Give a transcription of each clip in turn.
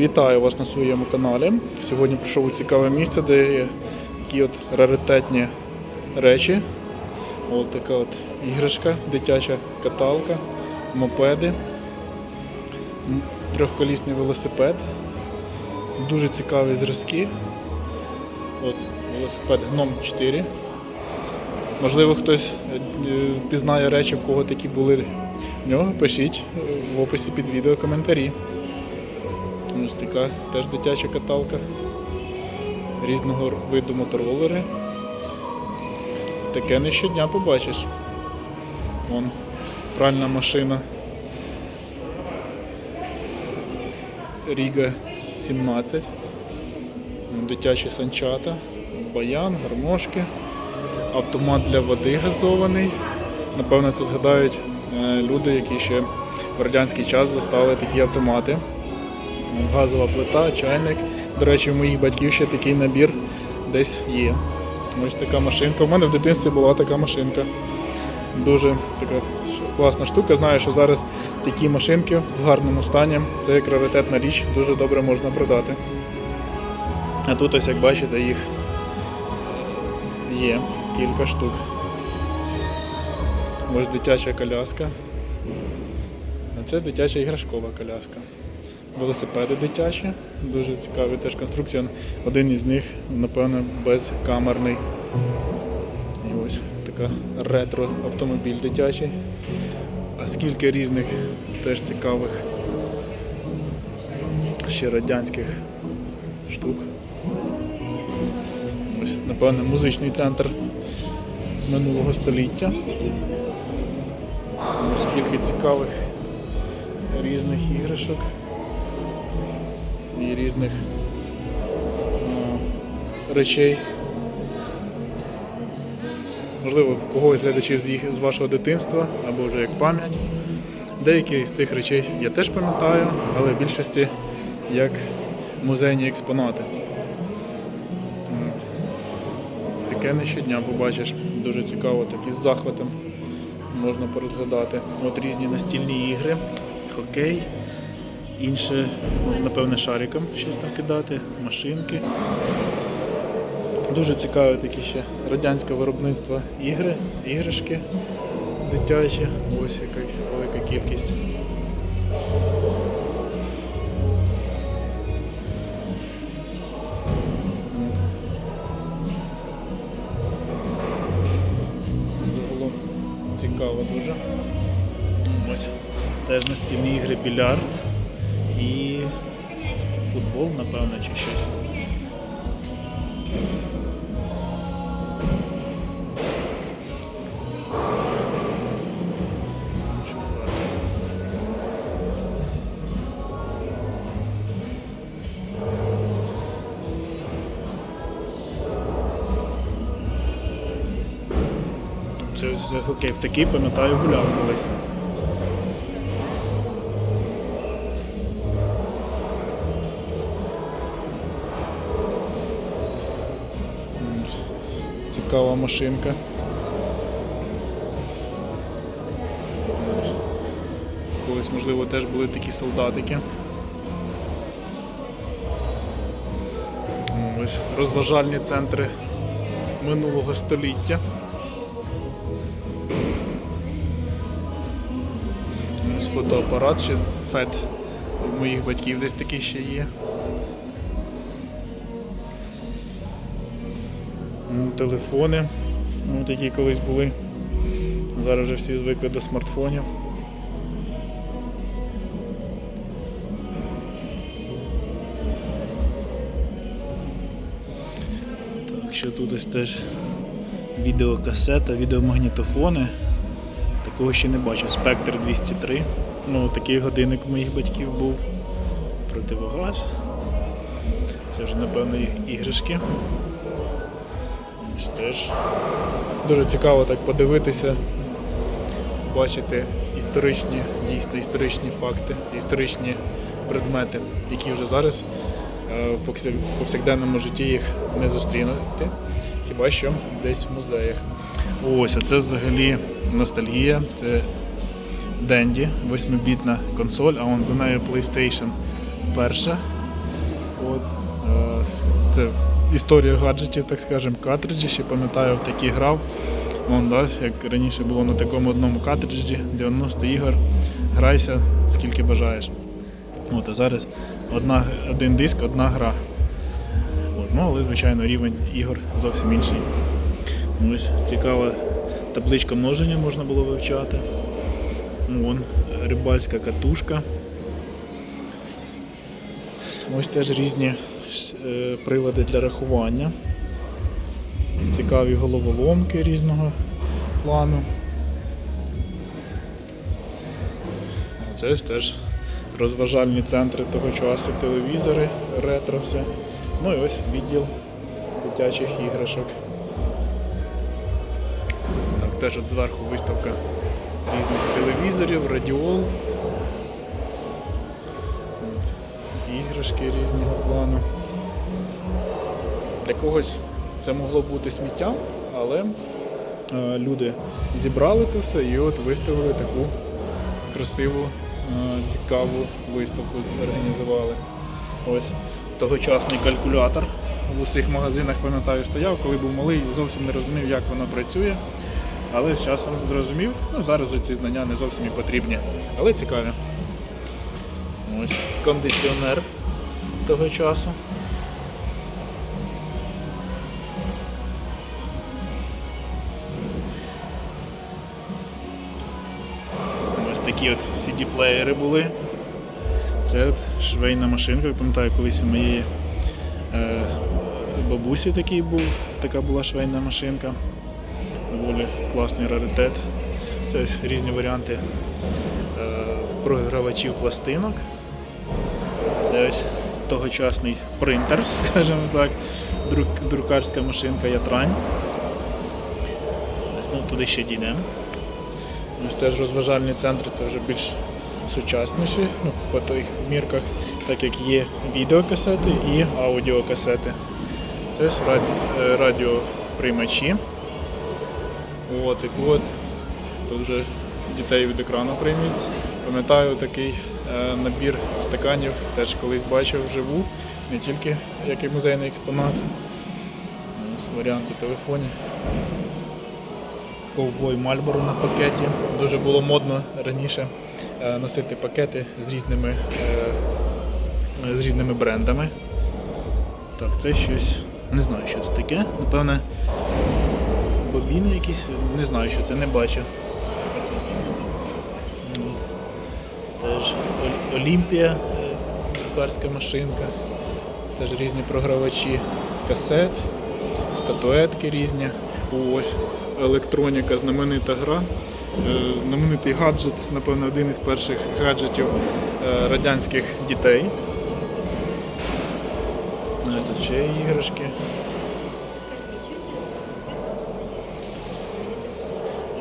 Вітаю вас на своєму каналі. Сьогодні прийшов у цікаве місце, де є такі от раритетні речі. Ось така от іграшка, дитяча каталка, мопеди, трьохколісний велосипед. Дуже цікаві зразки. От велосипед Гном 4. Можливо, хтось е, впізнає речі, в кого такі були в нього. Пишіть е, в описі під відео коментарі. Ось теж дитяча каталка. Різного виду моторолери. Таке не щодня побачиш. Вон пральна машина. Ріга 17. Дитячі санчата, баян, гармошки, автомат для води газований. Напевно, це згадають е, люди, які ще в радянський час застали такі автомати газова плита, чайник. До речі, у моїх батьків ще такий набір десь є. Ось така машинка. У мене в дитинстві була така машинка. Дуже така класна штука. Знаю, що зараз такі машинки в гарному стані. Це як раритетна річ, дуже добре можна продати. А тут ось як бачите, їх є кілька штук. Ось дитяча коляска. А це дитяча іграшкова коляска. Велосипеди дитячі, дуже цікаві теж конструкція. Один із них, напевно, безкамерний. І ось така ретро автомобіль дитячий. А скільки різних теж цікавих ще радянських штук. Ось, напевно, музичний центр минулого століття. Скільки цікавих різних іграшок і різних е, речей. Можливо, в когось з глядачів з, з вашого дитинства або вже як пам'ять. Деякі з цих речей я теж пам'ятаю, але в більшості як музейні експонати. Таке не щодня побачиш. Дуже цікаво, так із захватом можна порозглядати. От різні настільні ігри, хокей, інше, напевне, шариком щось там кидати, машинки. Дуже цікаві такі ще радянське виробництво ігри, іграшки дитячі. Ось яка велика кількість. Цікаво дуже. Ось теж настільні ігри більярд футбол, напевно, чи щось. Це хокей в такий, пам'ятаю, гуляв колись. Цікава машинка. Колись, можливо, теж були такі солдатики. Ось розважальні центри минулого століття. Ось фотоапарат ще фет моїх батьків десь такий ще є. Телефони, ну, такі колись були. Зараз вже всі звикли до смартфонів. Так, що тут ось теж відеокасета, відеомагнітофони. Такого ще не бачив. Спектр 203. Ну, такий годинник у моїх батьків був. Противогаз. Це вже, напевно, їх іграшки. Теж. Дуже цікаво так подивитися, бачити історичні, дійсно історичні факти, історичні предмети, які вже зараз е, в повсякденному житті їх не зустрінути, хіба що десь в музеях. Ось, оце взагалі ностальгія. Це Денді, 8-бітна консоль, а вон за нею PlayStation перша От, е, це історія гаджетів, так скажемо, картриджі. Ще пам'ятаю, в такі грав. Вон, да, як раніше було на такому одному картриджі, 90 ігор. Грайся скільки бажаєш. От, а зараз одна, один диск, одна гра. От, ну, але, звичайно, рівень ігор зовсім інший. Ось цікава табличка множення можна було вивчати. Ну, Вон рибальська катушка. Ось теж різні прилади для рахування. Цікаві головоломки різного плану. Це теж розважальні центри того часу, телевізори, ретро все. Ну і ось відділ дитячих іграшок. Так, теж от зверху виставка різних телевізорів, радіол. От, Іграшки різного плану. Для когось це могло бути сміттям, але е, люди зібрали це все і от виставили таку красиву, е, цікаву виставку організували. Ось тогочасний калькулятор в усіх магазинах, пам'ятаю, стояв, коли був малий, зовсім не розумів, як воно працює. Але з часом зрозумів, ну зараз ці знання не зовсім і потрібні, але цікаві. Ось кондиціонер того часу. Такі от CD-плеєри були. Це от швейна машинка. Я пам'ятаю, колись у моєї е, бабусі такий був, така була швейна машинка. Доволі класний раритет. Це ось різні варіанти е, програвачів пластинок. Це ось тогочасний принтер, скажімо так, друк, друкарська машинка Ятрань. Ну, туди ще дійдемо. Ось теж розважальні центри це вже більш сучасніші, ну, по тих мірках, так як є відеокасети і аудіокасети. Це раді, е, радіоприймачі. От, і от, тут вже дітей від екрану приймуть. Пам'ятаю такий е, набір стаканів, теж колись бачив вживу, не тільки як і музейний експонат. Варіанти телефонів. Ковбой Мальборо на пакеті. Дуже було модно раніше е, носити пакети з різними, е, з різними брендами. Так, це щось. Не знаю, що це таке. Напевне, бобіни якісь, не знаю, що це, не бачу. Теж Олімпія, е, друкарська машинка, теж різні програвачі касет, статуетки різні. Ось електроніка, знаменита гра. Е, Знаменитий гаджет, напевно, один із перших гаджетів е, радянських дітей. Тут ще є іграшки.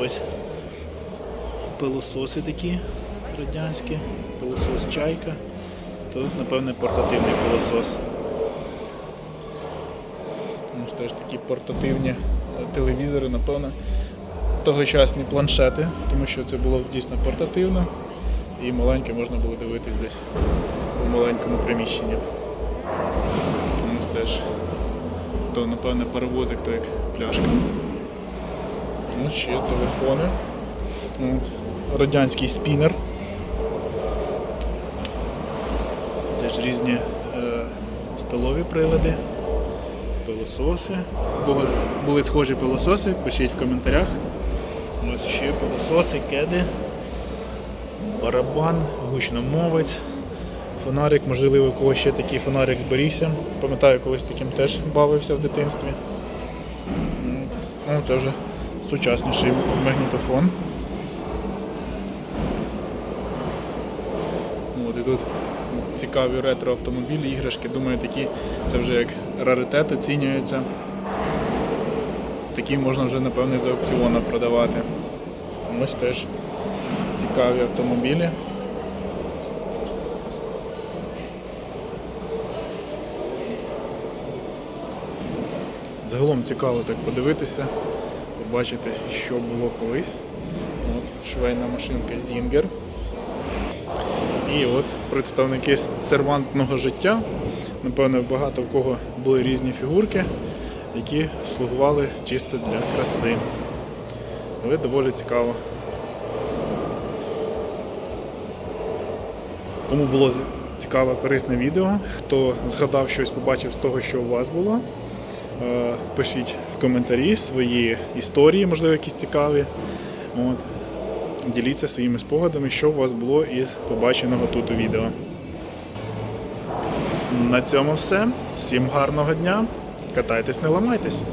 Ось пилососи такі радянські, пилосос чайка. Тут, напевне, портативний пилосос. Ось теж такі портативні телевізори, напевно, тогочасні планшети, тому що це було дійсно портативно і маленьке можна було дивитись десь у маленькому приміщенні. Ось теж то, напевне, паровозик, то як пляшка. Ну, ще телефони. От. Радянський спінер. Теж різні е, столові прилади, пилососи. У кого були схожі пилососи, пишіть в коментарях. Ось ще пилососи, кеди, барабан, гучномовець, фонарик, можливо, у когось ще такий фонарик зберігся. Пам'ятаю, колись таким теж бавився в дитинстві. От. Ну, це вже сучасніший магнітофон. От, і тут цікаві ретро-автомобілі, іграшки. Думаю, такі це вже як раритет оцінюється. Такі можна вже, напевно, з аукціону продавати. Ось теж цікаві автомобілі. Загалом цікаво так подивитися, побачити, що було колись. От, швейна машинка Zinger. І от представники сервантного життя. Напевно, багато в кого були різні фігурки, які слугували чисто для краси. Але доволі цікаво. Кому було цікаве, корисне відео, хто згадав щось, побачив з того, що у вас було, е, пишіть в коментарі свої історії, можливо, якісь цікаві. От. Діліться своїми спогадами, що у вас було із побаченого тут у відео. На цьому все. Всім гарного дня. Катайтесь, не ламайтесь.